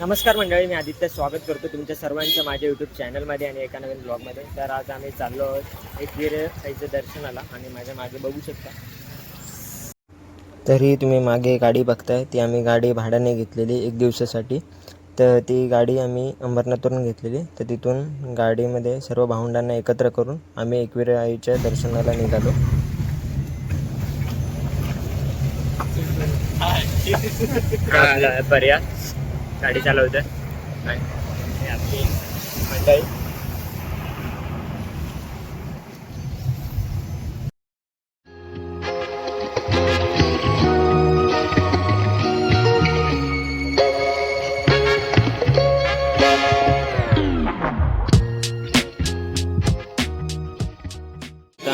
नमस्कार मंडळी मी आदित्य स्वागत करतो तुमच्या सर्वांच्या माझ्या यूट्यूब चॅनलमध्ये आणि एका नवीन ब्लॉगमध्ये तर आज आम्ही चाललो आहोत एक वीर दर्शनाला आणि माझ्या मागे बघू शकता. तरी तुम्ही मागे गाडी बघताय ती आम्ही गाडी भाड्याने घेतलेली एक दिवसासाठी. तर ती गाडी आम्ही अंबरनाथवरून घेतलेली. तर तिथून गाडीमध्ये सर्व भावंडांना एकत्र करून आम्ही एकवीर आईच्या दर्शनाला निघालो. पर्याय. गाडी चालवतोय. आणि हे आपली मंडळी.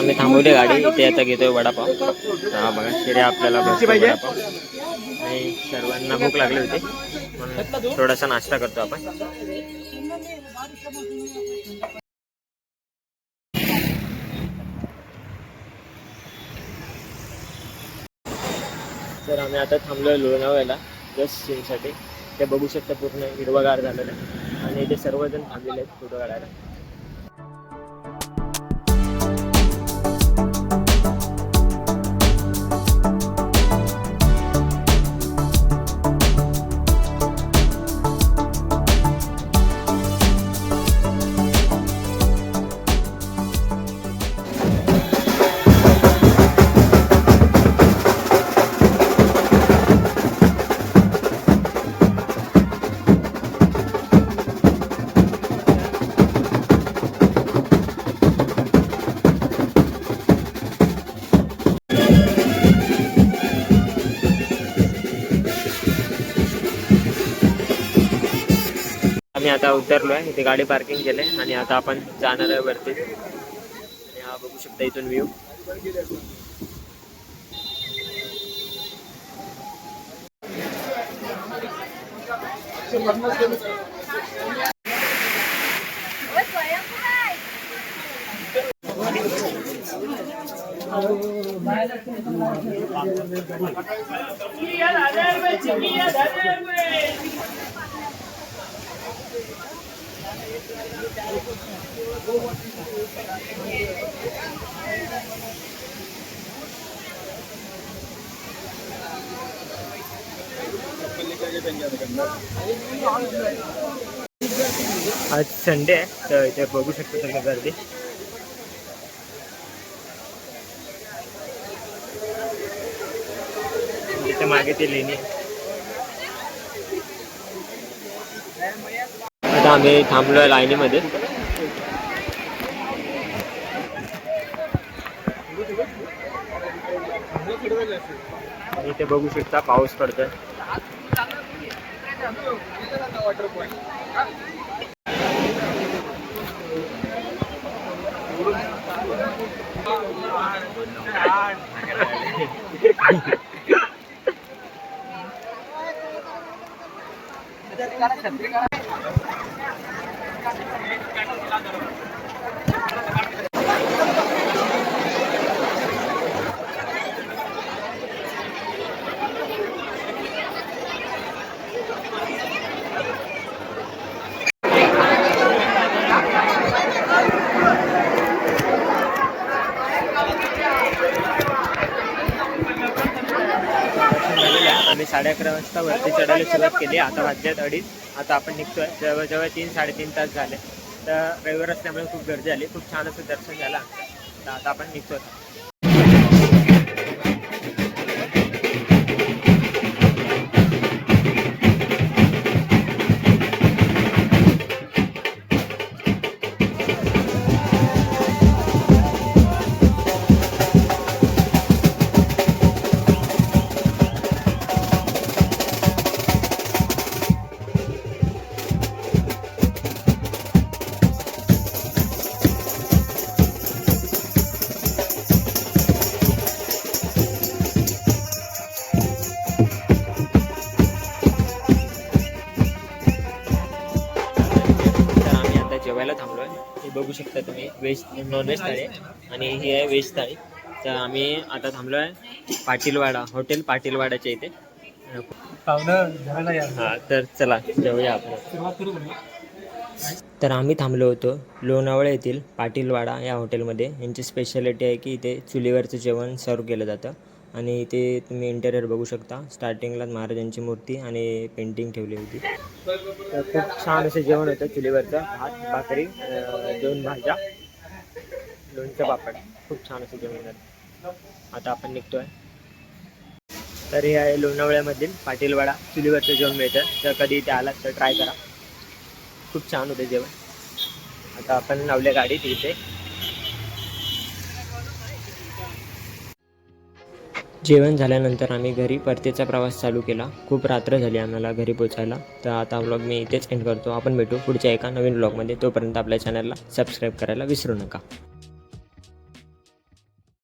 आम्ही थांबवली गाडी. इथे आता घेतोय वडापाव. हा बघा शिड्या आपल्याला भेटतो वडापाव. आणि सर्वांना भूक लागली होती म्हणून थोडासा नाश्ता करतो आपण. तर आम्ही आता थांबलोय लोणावळ्याला जस्ट सीनसाठी ते बघू शकता पूर्ण हिरवगार झालेलं आहे. आणि इथे सर्वजण थांबलेले आहेत फोटो काढायला. आम्ही आता उतरलो आहे. इथे गाडी पार्किंग केले आणि आता आपण जाणार आहे वरती. आणि हा बघू शकता इथून व्ह्यू आज संडे आहे तर इथे बघू शकतो तुम्ही गर्दी इथे मागे ती लेणी आहे. आता आम्ही थांबलोय लाईनीमध्ये इथे बघू शकता पाऊस पडतोय झालेलं आहे. साडे अकरा वाजता वरती चढायला सुरुवात केली. आता वाजल्यात अडीच. आता आपण निघतोय. जवळजवळ तीन साडेतीन तास झाले. तर रविवार असल्यामुळे खूप गर्दी आली. खूप छान असं दर्शन झालं आमचं. तर आता आपण निघतोय. जेवायला थांबलो आहे हे बघू शकता तुम्ही व्हेज नॉनव्हेज थाळी आहे. आणि ही आहे व्हेज थाळी. तर आम्ही आता थांबलो आहे पाटीलवाडा हॉटेल पाटीलवाडाच्या इथे. हां तर चला जेवूया आपण. तर आम्ही थांबलो होतो लोणावळा येथील पाटीलवाडा या हॉटेलमध्ये यांची स्पेशालिटी आहे की इथे चुलीवरचं जेवण सर्व केलं जातं. आणि इथे तुम्ही इंटेरियर बघू शकता. स्टार्टिंगला महाराजांची मूर्ती आणि पेंटिंग ठेवली होती. तर खूप छान असं जेवण होतं चुलीवरचं. भात भाकरी दोन भाज्या लोणचं पापड. खूप छान असं जेवण होतं आता आपण निघतोय. तर हे आहे लोणावळ्यामधील पाटीलवाडा. चुलीवरचं जेवण मिळतं. तर कधी इथे आलात तर ट्राय करा. खूप छान होते जेवण. आता आपण लावल्या गाडीत इथे. जेवण झाल्यानंतर आम्ही घरी परतीचा प्रवास चालू केला. खूप रात्र झाली आम्हाला घरी पोचायला तर आता व्लॉग मी इथेच एंड करतो. आपण भेटू पुढच्या एका नवीन व्लॉगमध्ये तोपर्यंत आपल्या चॅनलला सबस्क्राईब करायला विसरू नका.